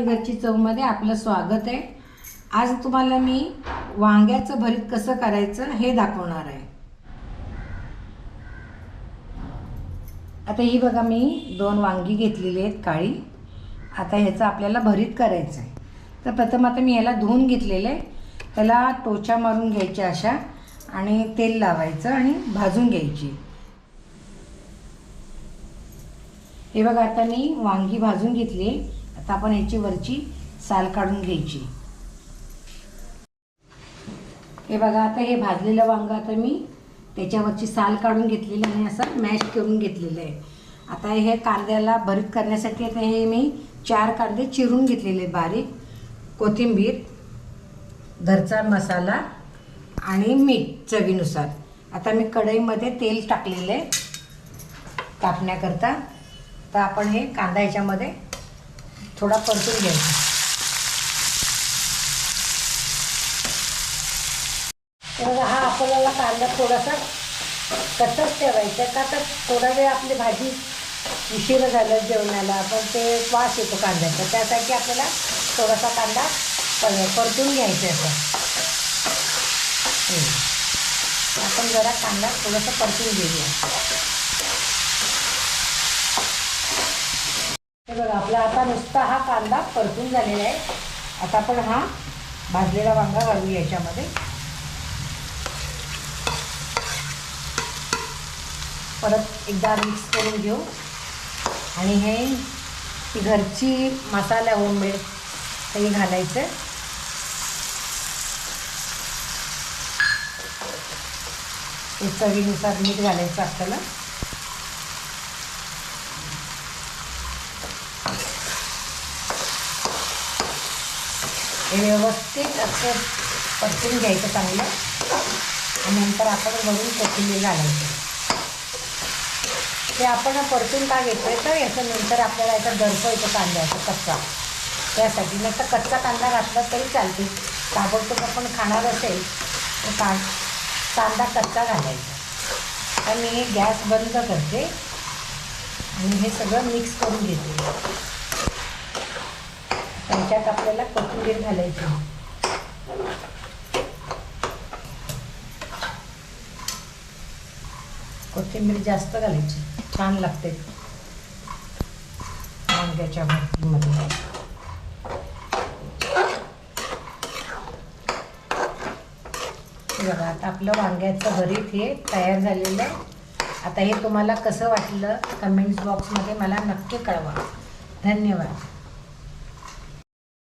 घरची चवमध्ये आपलं स्वागत आहे. आज तुम्हाला मी वांग्याचं भरीत कसं करायचं हे दाखवणार आहे. आता ही बघा मी दोन वांगी घेतलेली आहेत काळी. आता ह्याचं आपल्याला भरीत करायचं आहे तर प्रथम आता मी ह्याला धुवून घेतलेलं. आहे त्याला टोचा मारून घ्यायच्या अशा आणि तेल लावायचं आणि भाजून घ्यायची. हे बघा आता मी वांगी भाजून घेतली आता आपण ह्याची वरची साल काढून घ्यायची. हे बघा आता हे भाजलेलं वांगं आता मी त्याच्यावरची साल काढून घेतलेली आणि असं मॅश करून घेतलेलं आहे. आता हे कांद्याला भरीत करण्यासाठी आता हे मी चार कांदे चिरून घेतलेले बारीक. कोथिंबीर घरचा मसाला आणि मीठ चवीनुसार. आता मी कढईमध्ये तेल टाकलेलं आहे कापण्याकरता. तर आपण हे कांदा याच्यामध्ये थोडा परतून घ्यायचा. तर हा आपल्याला कांदा थोडासा कच्चाच ठेवायचा का तर थोडा वेळ आपली भाजी उशीर झालं जेवणाला पण ते वास येतो कांद्याचा. त्यासाठी आपल्याला थोडासा कांदा पर- परतून घ्यायचा असा आपण. जरा कांदा थोडासा परतून घेऊया. हे बघा आपला आता नुसता हा कांदा परतून झालेला आहे. आता आपण हा भाजलेला वांगा घालू याच्यामध्ये. परत एकदा मिक्स करून घेऊ. आणि हे ती घरची मसाला होममेड ते घालायचं. ते चवीनुसार मीठ घालायचं आपल्याला. हे व्यवस्थित असं परतून घ्यायचं चांगलं. आणि नंतर आपण वरून कोथिंबीर घालायचं. ते आपण परतून का घेतोय तर याचं नंतर आपल्याला याचा दर्प येतो कांद्याचा कच्चा. त्यासाठी नाही तर कच्चा कांदा घातला तरी चालते. ताबडतोब आपण खाणार असेल तर का कांदा कच्चा घालायचा. तर मी हे गॅस बंद करते. आणि हे सगळं मिक्स करून घेते. त्याच्यात आपल्याला कोथिंबीर घालायची. कोथिंबीर जास्त घालायची. छान लागते. वांग्याच्या भरतीमध्ये बघा आता आपलं वांग्याचं भरीत हे तयार झालेलं आता हे तुम्हाला कसं वाटलं कमेंट्स बॉक्समध्ये मला नक्की कळवा. धन्यवाद.